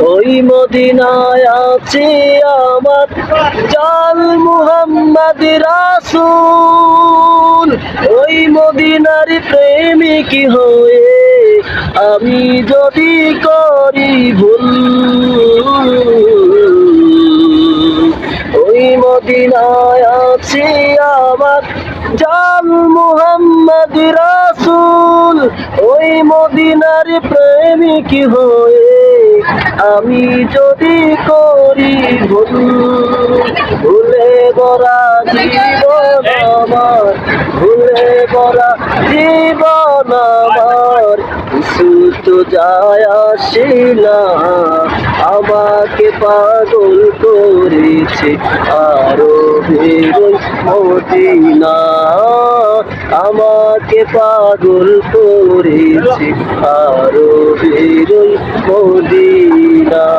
ওই মদিনায় আছে আমার জাল মুহাম্মদ রাসূল। ওই মদিনার প্রেমিক হয়ে আমি যদি করি ভুল। ওই মদিনায় আছে আমার জাল মুহাম্মদ রাসূল। ওই মদিনার প্রেমিক হয়ে আমি যদি করি ভুল, ভুলে বরা জীবন আমার, ভুলে বরা জীবন আমার কিছু যায় আসে না আমাকে পাগল করেছে আরও বেরোই মদিনা, আমাকে পাগল করেছে আরও বেরোই মদিনা